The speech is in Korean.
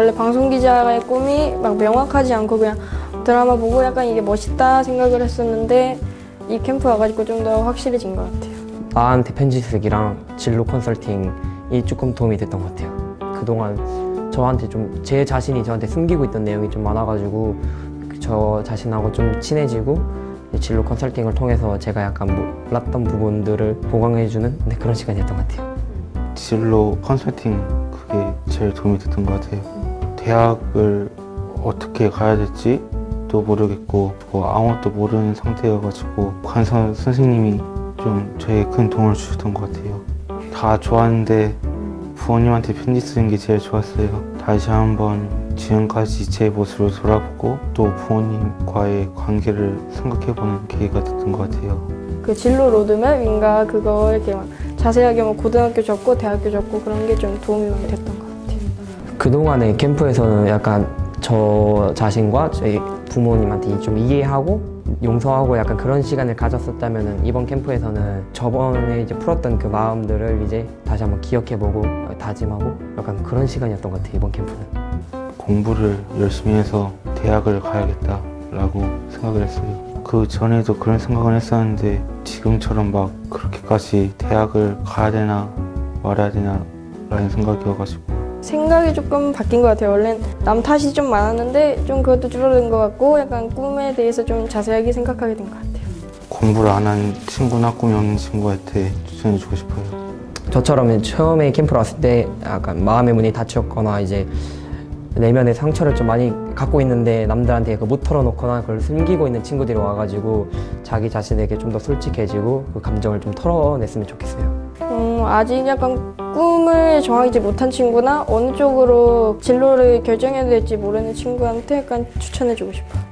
원래 방송 기자의 꿈이 막 명확하지 않고 그냥 드라마 보고 약간 이게 멋있다 생각을 했었는데 이 캠프 와가지고 좀 더 확실해진 것 같아요. 나한테 편지 쓰기랑 진로 컨설팅이 조금 도움이 됐던 것 같아요. 그동안 저한테 좀 제 자신이 저한테 숨기고 있던 내용이 좀 많아가지고 저 자신하고 좀 친해지고 이 진로 컨설팅을 통해서 제가 약간 몰랐던 부분들을 보강해주는 네, 그런 시간이었던 것 같아요. 진로 컨설팅 그게 제일 도움이 됐던 것 같아요. 대학을 어떻게 가야 될지 도 모르겠고 뭐 아무것도 모르는 상태여가지고 관사 선생님이 좀 저에게 큰 도움을 주셨던 것 같아요. 다 좋았는데 부모님한테 편지 쓰는 게 제일 좋았어요. 다시 한번 지금까지 제 모습을 돌아보고 또 부모님과의 관계를 생각해보는 계기가 됐던 것 같아요. 그 진로 로드맵인가 그거 이렇게 막 자세하게 뭐 고등학교 적고 대학교 적고 그런 게 좀 도움이 많이 됐던 것 같아요. 그동안의 캠프에서는 약간 저 자신과 저희 부모님한테 좀 이해하고 용서하고 약간 그런 시간을 가졌었다면 이번 캠프에서는 저번에 이제 풀었던 그 마음들을 이제 다시 한번 기억해보고 다짐하고 약간 그런 시간이었던 것 같아요 이번 캠프는. 공부를 열심히 해서 대학을 가야겠다라고 생각을 했어요. 그 전에도 그런 생각을 했었는데 지금처럼 막 그렇게까지 대학을 가야 되나 말아야 되나 라는 생각이어가지고 생각이 조금 바뀐 것 같아요. 원래 남 탓이 좀 많았는데 좀 그것도 줄어든 것 같고 약간 꿈에 대해서 좀 자세하게 생각하게 된 것 같아요. 공부를 안 한 친구나 꿈이 없는 친구한테 추천해주고 싶어요. 저처럼 처음에 캠프를 왔을 때 약간 마음의 문이 닫혔거나 이제 내면의 상처를 좀 많이 갖고 있는데 남들한테 그못 털어놓거나 그걸 숨기고 있는 친구들이 와가지고 자기 자신에게 좀 더 솔직해지고 그 감정을 좀 털어냈으면 좋겠어요. 음, 아직 약간 꿈을 정하지 못한 친구나 어느 쪽으로 진로를 결정해야 될지 모르는 친구한테 약간 추천해주고 싶어요.